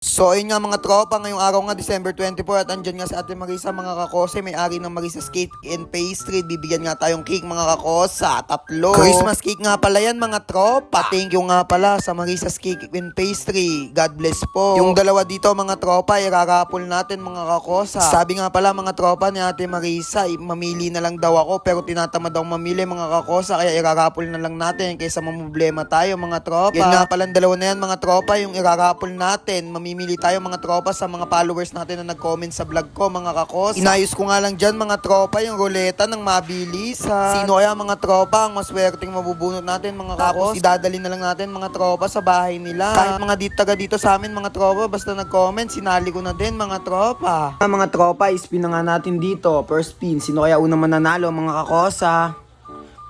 So ayun nga mga tropa, ngayong araw nga December 24 at andyan nga si Ate Marisa mga kakose, may-ari ng Marisa's Cake and Pastry. Bibigyan nga tayong cake mga kakosa, tatlo. Christmas cake nga pala yan mga tropa. Thank you nga pala sa Marisa's Cake and Pastry. God bless po. Yung dalawa dito mga tropa, irarapol natin mga kakosa. Sabi nga pala mga tropa ni Ate Marisa, i- mamili na lang daw ako pero tinatamad akong mamili mga kakosa kaya irarapol na lang natin kaysa mamblema tayo mga tropa. Yan nga pala dalawa na yan mga tropa, yung irarapol natin. Mamimili tayo mga tropa sa mga followers natin na nag-comment sa vlog ko mga kakos. Inayos ko nga lang dyan mga tropa yung ruleta ng mabilisan. Sino kaya mga tropa ang maswerteng mabubunot natin mga kakos? Tapos idadali na lang natin mga tropa sa bahay nila. Kahit mga dito, taga dito sa amin mga tropa, basta nag-comment, sinali ko na din mga tropa. Ah, mga tropa, spin na nga natin dito. First spin. Sino kaya unang mananalo, mga kakosa?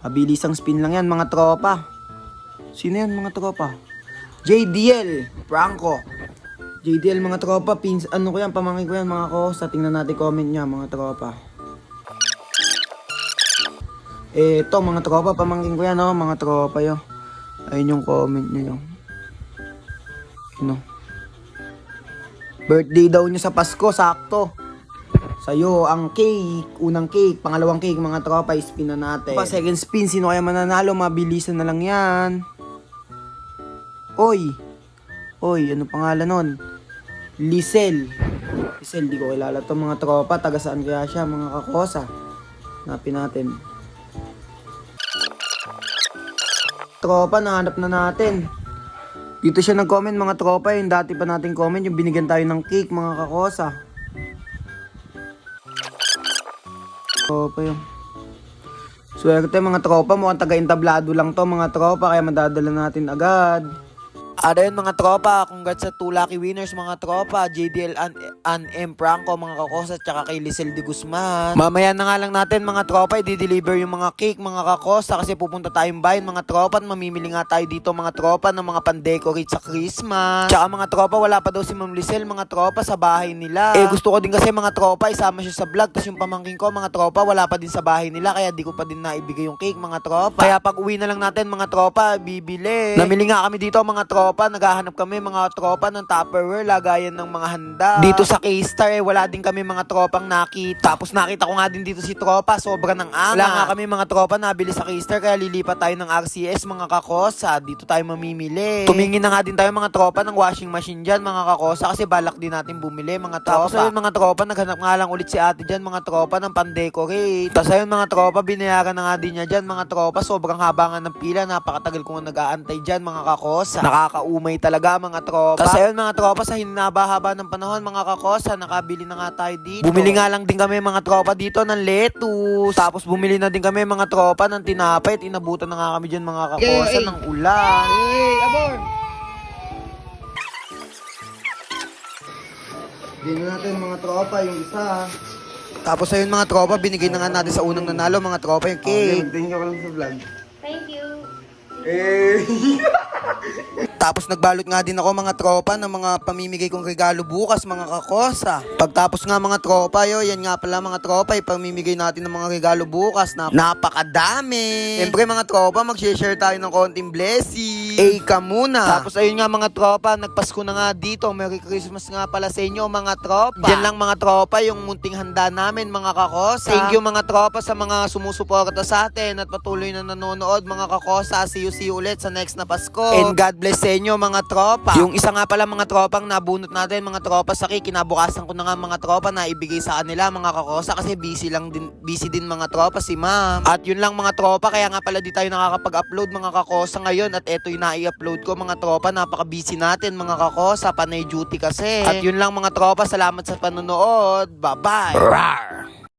Mabilisang spin lang yan, mga tropa. Sino yan, mga tropa? JDL, Franco. JDL, mga tropa. Pins, ano ko yan, pamangkin ko yan, mga kakosa. Tingnan natin comment niya, mga tropa. Eh, ito, mga tropa, pamangkin ko yan, oh, mga tropa, yo. Ayun yung comment niya, yo. Ayun, oh. Birthday daw niya sa Pasko, sakto. Sa'yo, ang cake, unang cake, pangalawang cake, mga tropa, spin na natin. Pa second spin, sino kaya mananalo? Mabilisan na lang yan. Oy! Oy, ano pangalan nun? Lisel. Lisel, di ko kilala to mga tropa. Taga saan kaya siya, mga kakosa? Hanapin natin. Tropa, nahanap na natin. Dito siya nag-comment mga tropa, yung dati pa nating comment, yung binigyan tayo ng cake mga kakosa. Tropa yung... Swerte mga tropa, mukhang taga-intablado lang to mga tropa, kaya madadala natin agad. Ada yun mga tropa, congrats sa two lucky winners mga tropa, JDL and, and M. Franco mga kakosa, tsaka kay Lisel de Guzman. Mamaya na nga lang natin mga tropa, i-deliver yung mga cake mga kakosa kasi pupunta tayong bayan mga tropa at mamimili nga tayo dito mga tropa ng mga pan-decorate sa Christmas. Tsaka mga tropa, wala pa daw si Ma'am Lisel mga tropa sa bahay nila. Eh gusto ko din kasi mga tropa, isama siya sa vlog, tapos yung pamangking ko mga tropa, wala pa din sa bahay nila kaya di ko pa din naibigay yung cake mga tropa. Kaya pag uwi na lang natin mga tropa, bibili. Namili nga kami dito mga tropa, naghahanap kami mga tropa ng Tupperware, lagayan ng mga handa. Dito sa K-Star eh, wala din kami mga tropang nakita. Tapos nakita ko nga din dito si tropa, sobra ng anga. Wala nga kami mga tropa nabili sa K-Star, kaya lilipat tayo ng RCS mga kakosa. Dito tayo mamimili. Tumingin na nga din tayo mga tropa ng washing machine dyan mga kakosa kasi balak din natin bumili mga tropa. Tapos ayun mga tropa, naghanap nga lang ulit si ate dyan mga tropa ng pan-decorate. Tapos ayun mga tropa, binayaran na nga din niya dyan mga tropa. Sobrang haba nga ng pila, napakatagal ko nga nag-aantay dyan mga kakosa. Nakakaumay talaga mga tropa. Tapos ayun mga tropa, sa hinaba-haba ng panahon mga kakosa, nakabili na nga tayo dito. Bumili nga lang din kami mga tropa dito ng lettuce. Tapos bumili na din kami mga tropa ng tinapay at inabutan na nga kami dyan mga kakosa ng ulan. Hey, abor! Dino natin mga tropa, yung isa. Tapos ayun mga tropa, binigay na nga natin sa unang nanalo mga tropa yung cake. Thank you ka lang sa vlog. Thank you. Eh! Tapos nagbalot nga din ako mga tropa ng mga pamimigay kong regalo bukas mga kakosa. Pagtapos nga mga tropa yo, yan nga pala mga tropa, ipamimigay natin ng mga regalo bukas na napakadami. Siyempre mga tropa, mag-share tayo ng konting blessing. Eh ka muna. Tapos ayun nga mga tropa, nagpasko na nga dito. Merry Christmas nga pala sa inyo mga tropa. Diyan lang mga tropa yung munting handa namin mga kakosa. Thank you mga tropa sa mga sumusuporta sa atin at patuloy na nanonood mga kakosa. See you, see you ulit sa next na Pasko. And God bless sa inyo mga tropa. Yung isa nga pala mga tropang nabunot natin mga tropa sa key, kinabukasan ko na nga mga tropa na ibigay sa kanila mga kakosa kasi busy lang din busy din mga tropa si ma'am. At yun lang mga tropa kaya nga pala di tayo nakakapag-upload mga kakosa ngayon at eto yung nai-upload ko mga tropa napaka-busy natin mga kakosa panay duty kasi. At yun lang mga tropa salamat sa panonood. Bye-bye.